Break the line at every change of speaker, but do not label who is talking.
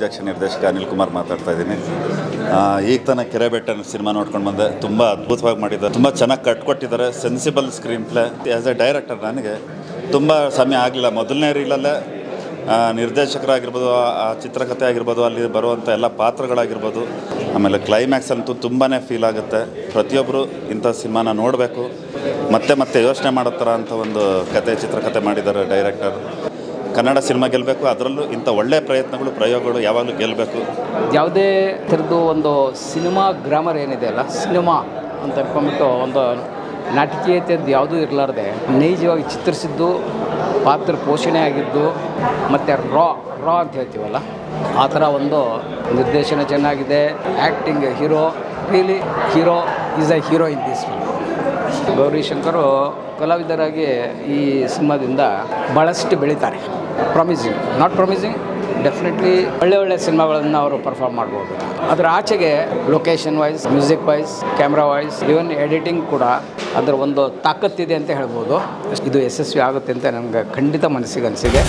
ಅಧ್ಯಕ್ಷ ನಿರ್ದೇಶಕ ಅನಿಲ್ ಕುಮಾರ್ ಮಾತಾಡ್ತಾ ಇದ್ದೀನಿ. ಈಗ ತನಕ ಕೆರೆ ಬೆಟ್ಟ ಸಿನಿಮಾ ನೋಡ್ಕೊಂಡು ಬಂದೆ. ತುಂಬ ಅದ್ಭುತವಾಗಿ ಮಾಡಿದ್ದಾರೆ. ತುಂಬ ಚೆನ್ನಾಗಿ ಕಟ್ಕೊಟ್ಟಿದ್ದಾರೆ sensible screenplay as a director ನನಗೆ ತುಂಬ ಸಮಯ ಆಗಲಿಲ್ಲ. ಮೊದಲನೇ ರೀಲಲ್ಲೇ ನಿರ್ದೇಶಕರಾಗಿರ್ಬೋದು, ಆ- ಆ ಚಿತ್ರಕಥೆ ಆಗಿರ್ಬೋದು, ಅಲ್ಲಿ ಬರುವಂಥ ಎಲ್ಲ ಪಾತ್ರಗಳಾಗಿರ್ಬೋದು, ಆಮೇಲೆ ಕ್ಲೈಮ್ಯಾಕ್ಸ್ ಅಂತೂ ತುಂಬಾ ಫೀಲ್ ಆಗುತ್ತೆ. ಪ್ರತಿಯೊಬ್ಬರು ಇಂಥ ಸಿನಿಮಾನ ನೋಡಬೇಕು. ಮತ್ತೆ ಮತ್ತೆ ಯೋಚನೆ ಮಾಡೋ ಥರ ಅಂತ ಒಂದು ಕತೆ ಚಿತ್ರಕಥೆ ಮಾಡಿದ್ದಾರೆ ಡೈರೆಕ್ಟರ್ ಕನ್ನಡ ಸಿನಿಮಾ ಗೆಲ್ಲಬೇಕು ಅದರಲ್ಲೂ ಇಂಥ ಒಳ್ಳೆಯ ಪ್ರಯತ್ನಗಳು, ಪ್ರಯೋಗಗಳು ಯಾವಾಗಲೂ ಗೆಲ್ಲಬೇಕು
ಯಾವುದೇ ಥರದ್ದು ಒಂದು ಸಿನಿಮಾ ಗ್ರಾಮರ್ ಏನಿದೆ ಅಲ್ಲ, ಸಿನಿಮಾ ಅಂತ ಅನ್ಕೊಂಬಿಟ್ಟು ಒಂದು ನಾಟಕೀಯತೆಯದ್ದು ಯಾವುದೂ ಇರಲಾರ್ದೆ, ನೈಜವಾಗಿ ಚಿತ್ರಿಸಿದ್ದು, ಪಾತ್ರ ಪೋಷಣೆ ಆಗಿದ್ದು, ಮತ್ತು ರಾ ರಾ ಅಂತ ಹೇಳ್ತೀವಲ್ಲ, ಆ ಥರ ಒಂದು ನಿರ್ದೇಶನ ಚೆನ್ನಾಗಿದೆ acting hero really hero is a hero in this Gauri Shankar ಕಲಾವಿದರಾಗಿ ಈ ಸಿನಿಮಾದಿಂದ ಭಾಳಷ್ಟು ಬೆಳೀತಾರೆ. ಪ್ರಾಮಿಸಿಂಗ್ ನಾಟ್ ಪ್ರಾಮಿಸಿಂಗ್ ಡೆಫಿನೆಟ್ಲಿ ಒಳ್ಳೆ ಒಳ್ಳೆ ಸಿನಿಮಾಗಳನ್ನು ಅವರು ಪರ್ಫಾರ್ಮ್ ಮಾಡ್ಬೋದು. ಅದರ ಆಚೆಗೆ location wise music wise camera wise even editing ಕೂಡ ಅದರ ಒಂದು ತಾಕತ್ತಿದೆ ಅಂತ ಹೇಳ್ಬೋದು. ಇದು ಯಶಸ್ವಿ ಆಗುತ್ತೆ ಅಂತ ನನಗೆ ಖಂಡಿತ ಮನಸ್ಸಿಗೆ ಅನಿಸಿದೆ.